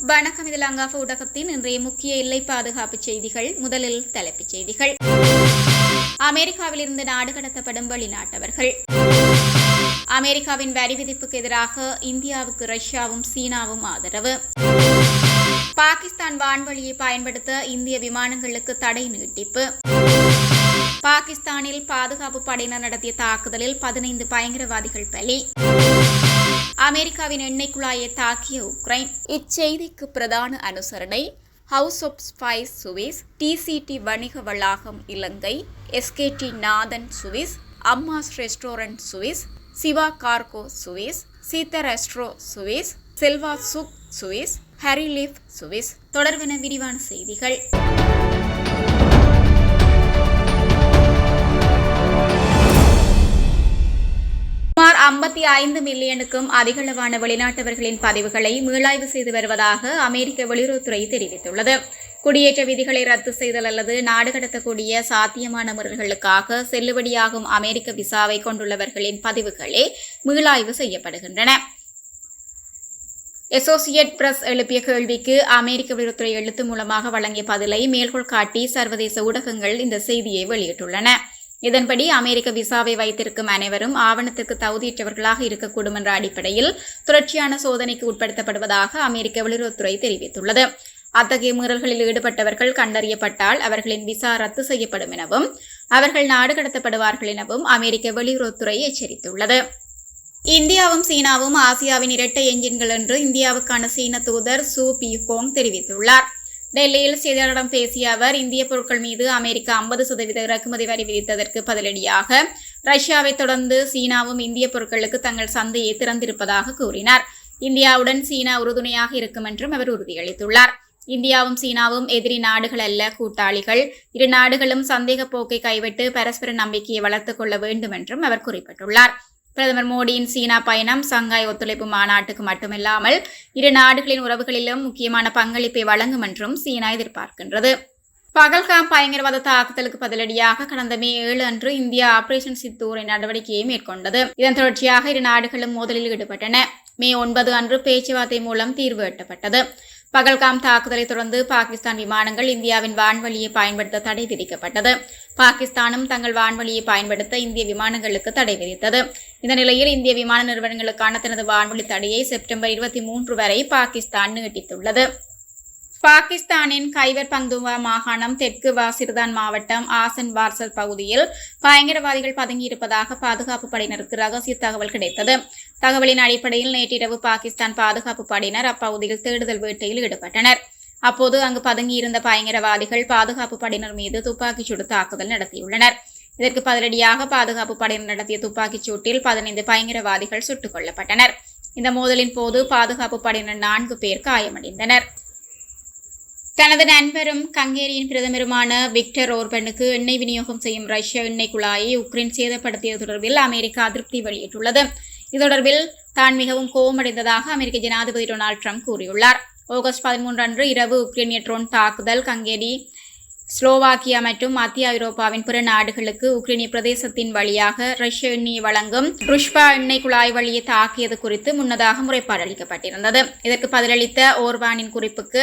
வணக்கம். இது லங்காஃப ஊடகத்தின் இன்றைய முக்கிய எல்லை பாதுகாப்பு செய்திகள். முதலில் தலைப்புச் செய்திகள். அமெரிக்காவிலிருந்து நாடு கடத்தப்படும் வெளிநாட்டவர்கள். அமெரிக்காவின் வரி விதிப்புக்கு எதிராக இந்தியாவுக்கு ரஷ்யாவும் சீனாவும் ஆதரவு. பாகிஸ்தான் வான்வழியை பயன்படுத்த இந்திய விமானங்களுக்கு தடை நீட்டிப்பு. பாகிஸ்தானில் பாதுகாப்பு படையினர் நடத்திய தாக்குதலில் பதினைந்து பயங்கரவாதிகள் பலி. அமெரிக்காவின் எண்ணெய் குழாயை தாக்கிய உக்ரைன். இச்செய்திக்கு பிரதான அனுசரணை house of spice Swiss DCD வணிக வளாகம் Ilangai SKD Nathan Swiss Amma's restaurant Swiss Siva cargo Swiss Seetha resto Swiss Selva Zug Swiss ஹரிலிஃப் Swiss தொடர்பென விரிவான செய்திகள். ஐம்பத்தி ஐந்து மில்லியனுக்கும் அதிகளவான வெளிநாட்டவர்களின் பதிவுகளை மீளாய்வு செய்து வருவதாக அமெரிக்க வெளியுறவுத்துறை தெரிவித்துள்ளது. குடியேற்ற விதிகளை ரத்து செய்தல் அல்லது நாடு கடத்தக்கூடிய சாத்தியமான முறைகளுக்காக செல்லுபடியாகும் அமெரிக்க விசாவை கொண்டுள்ளவர்களின் பதிவுகளே மீளாய்வு செய்யப்படுகின்றன. அசோசியேட் பிரஸ் எழுப்பிய கேள்விக்கு அமெரிக்க வெளியுறவுத்துறை எழுத்து மூலமாக வழங்கிய பதிலை மேற்கோள் காட்டி சர்வதேச ஊடகங்கள் இந்த செய்தியை வெளியிட்டுள்ளன. இதன்படி அமெரிக்க விசாவை வைத்திருக்கும் அனைவரும் ஆவணத்திற்கு தகுதியற்றவர்களாக இருக்கக்கூடும் என்ற அடிப்படையில் தொடர்ச்சியான சோதனைக்கு உட்படுத்தப்படுவதாக அமெரிக்க வெளியுறவுத்துறை தெரிவித்துள்ளது. அத்தகைய மீறல்களில் ஈடுபட்டவர்கள் கண்டறியப்பட்டால் அவர்களின் விசா ரத்து செய்யப்படும் எனவும் அவர்கள் நாடு கடத்தப்படுவார்கள் எனவும் அமெரிக்க வெளியுறவுத்துறை எச்சரித்துள்ளது. இந்தியாவும் சீனாவும் ஆசியாவின் இரட்டை எஞ்சின்கள் என்று இந்தியாவுக்கான சீன தூதர் சூ ஹோங் தெரிவித்துள்ளார். டெல்லியில் செய்தியாளரிடம் பேசிய அவர் இந்திய பொருட்கள் மீது அமெரிக்கா ஐம்பது சதவீத இறக்குமதி வரி விதித்ததற்கு பதிலடியாக ரஷ்யாவை தொடர்ந்து சீனாவும் இந்திய பொருட்களுக்கு தங்கள் சந்தையை திறந்திருப்பதாக கூறினார். இந்தியாவுடன் சீனா உறுதுணையாக இருக்கும் என்றும் அவர் உறுதியளித்துள்ளார். இந்தியாவும் சீனாவும் எதிரி நாடுகள் அல்ல கூட்டாளிகள். இரு நாடுகளும் சந்தேக போக்கை கைவிட்டு பரஸ்பர நம்பிக்கையை வளர்த்துக் கொள்ள வேண்டும் என்றும் அவர் குறிப்பிட்டுள்ளார். பிரதமர் மோடியின் சீனா பயணம் சங்காய் ஒத்துழைப்பு மாநாட்டுக்கு மட்டுமில்லாமல் இரு நாடுகளின் உறவுகளிலும் முக்கியமான பங்களிப்பை வழங்கும் என்றும் சீனா எதிர்பார்க்கின்றது. பகல்காம் பயங்கரவாத தாக்குதலுக்கு பதிலடியாக கடந்த மே ஏழு அன்று இந்தியா ஆபரேஷன் சித்தூரை நடவடிக்கையை மேற்கொண்டது. இதன் தொடர்ச்சியாக இரு நாடுகளும் மோதலில் ஈடுபட்டன. மே ஒன்பது அன்று பேச்சுவார்த்தை மூலம் தீர்வு எட்டப்பட்டது. பகல்காம் தாக்குதலை தொடர்ந்து பாகிஸ்தான் விமானங்கள் இந்தியாவின் வான்வழியை பயன்படுத்த தடை விதிக்கப்பட்டது. பாகிஸ்தானும் தங்கள் வான்வழியை பயன்படுத்த இந்திய விமானங்களுக்கு தடை விதித்தது. இந்த நிலையில் இந்திய விமான நிறுவனங்களுக்கான தனது வான்வழி தடையை செப்டம்பர் இருபத்தி மூன்று வரை பாகிஸ்தான் நீட்டித்துள்ளது. பாகிஸ்தானின் கைவர் பங்துவா மாகாணம் தெற்கு வாசிர்தான் மாவட்டம் ஆசன் வார்சல் பகுதியில் பயங்கரவாதிகள் பதுங்கியிருப்பதாக பாதுகாப்பு படையினருக்கு ரகசிய தகவல் கிடைத்தது. தகவலின் அடிப்படையில் நேற்றிரவு பாகிஸ்தான் பாதுகாப்பு படையினர் அப்பகுதியில் தேடுதல் வேட்டையில் ஈடுபட்டனர். அப்போது அங்கு பதுங்கியிருந்த பயங்கரவாதிகள் பாதுகாப்பு படையினர் மீது துப்பாக்கிச் சுடு தாக்குதல் நடத்தியுள்ளனர். இதற்கு பதிலடியாக பாதுகாப்பு படையினர் நடத்திய துப்பாக்கிச் சூட்டில் பதினைந்து பயங்கரவாதிகள் சுட்டுக் கொல்லப்பட்டனர். இந்த மோதலின் போது பாதுகாப்பு படையினர் நான்கு பேர் காயமடைந்தனர். தனது நண்பரும் கங்கேரியின் பிரதமருமான விக்டர் ஓர்பனுக்கு எண்ணெய் விநியோகம் செய்யும் ரஷ்ய எண்ணெய் குழாயை உக்ரைன் சேதப்படுத்தியது தொடர்பில் அமெரிக்கா அதிருப்தி வெளியிட்டுள்ளது. இது தொடர்பில் தான் மிகவும் கோபமடைந்ததாக அமெரிக்க ஜனாதிபதி டொனால்டு ட்ரம்ப் கூறியுள்ளார். ஆகஸ்ட் பதிமூன்று அன்று இரவு உக்ரைனிய ட்ரோன் தாக்குதல் கங்கேரி ஸ்லோவாக்கியா மற்றும் மத்திய ஐரோப்பாவின் பிற நாடுகளுக்கு உக்ரைனிய பிரதேசத்தின் வழியாக ரஷ்ய எண்ணெயை வழங்கும் ருஷ்பா எண்ணெய் குழாய் வழியை தாக்கியது குறித்து முன்னதாக முறைப்பாடு அளிக்கப்பட்டிருந்தது. இதற்கு பதிலளித்த ஓர்பானின் குறிப்புக்கு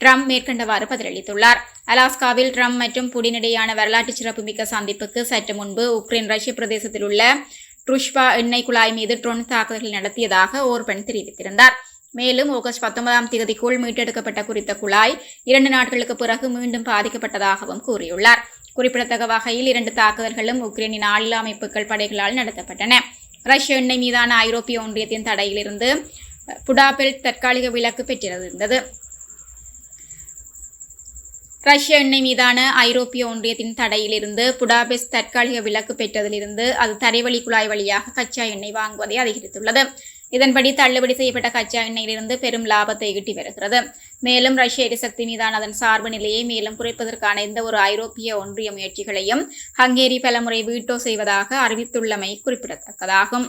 ட்ரம்ப் மேற்கண்டவாறு பதிலளித்துள்ளார். அலாஸ்காவில் ட்ரம்ப் மற்றும் புடின் இடையான வரலாற்று சிறப்புமிக்க சந்திப்புக்கு சற்று முன்பு உக்ரைன் ரஷ்ய பிரதேசத்தில் உள்ள ருஷ்பா எண்ணெய் குழாய் மீது ட்ரோன் தாக்குதல்கள் நடத்தியதாக ஓர்பன் தெரிவித்திருந்தார். மேலும் ஆகஸ்ட் பத்தொன்பதாம் தேதிக்குள் மீட்டெடுக்கப்பட்ட குறித்த குழாய் இரண்டு நாட்களுக்கு பிறகு மீண்டும் பாதிக்கப்பட்டதாகவும் கூறியுள்ளார். குறிப்பிடத்தக்க வகையில் இரண்டு தாக்குதல்களும் உக்ரைனின் ஆளில்லா அமைப்புகள் படைகளால் நடத்தப்பட்டன. ரஷ்ய எண்ணெய் மீதான ஐரோப்பிய ஒன்றியத்தின் தடையிலிருந்து புடாபெல் தற்காலிக விலக்கு பெற்றிருந்தது. ரஷ்ய எண்ணெய் மீதான ஐரோப்பிய ஒன்றியத்தின் தடையிலிருந்து புடாபெஸ் தற்காலிக விலக்கு பெற்றதிலிருந்து அது தரைவழி குழாய் வழியாக கச்சா எண்ணெய் வாங்குவதை அதிகரித்துள்ளது. இதன்படி தள்ளுபடி செய்யப்பட்ட கச்சா எண்ணெயிலிருந்து பெரும் லாபத்தை ஈட்டி வருகிறது. மேலும் ரஷ்ய எரிசக்தி மீதான அதன் சார்பு நிலையை மேலும் குறைப்பதற்கான எந்த ஒரு ஐரோப்பிய ஒன்றிய முயற்சிகளையும் ஹங்கேரி பலமுறை வீட்டோ செய்வதாக அறிவித்துள்ளமை குறிப்பிடத்தக்கதாகும்.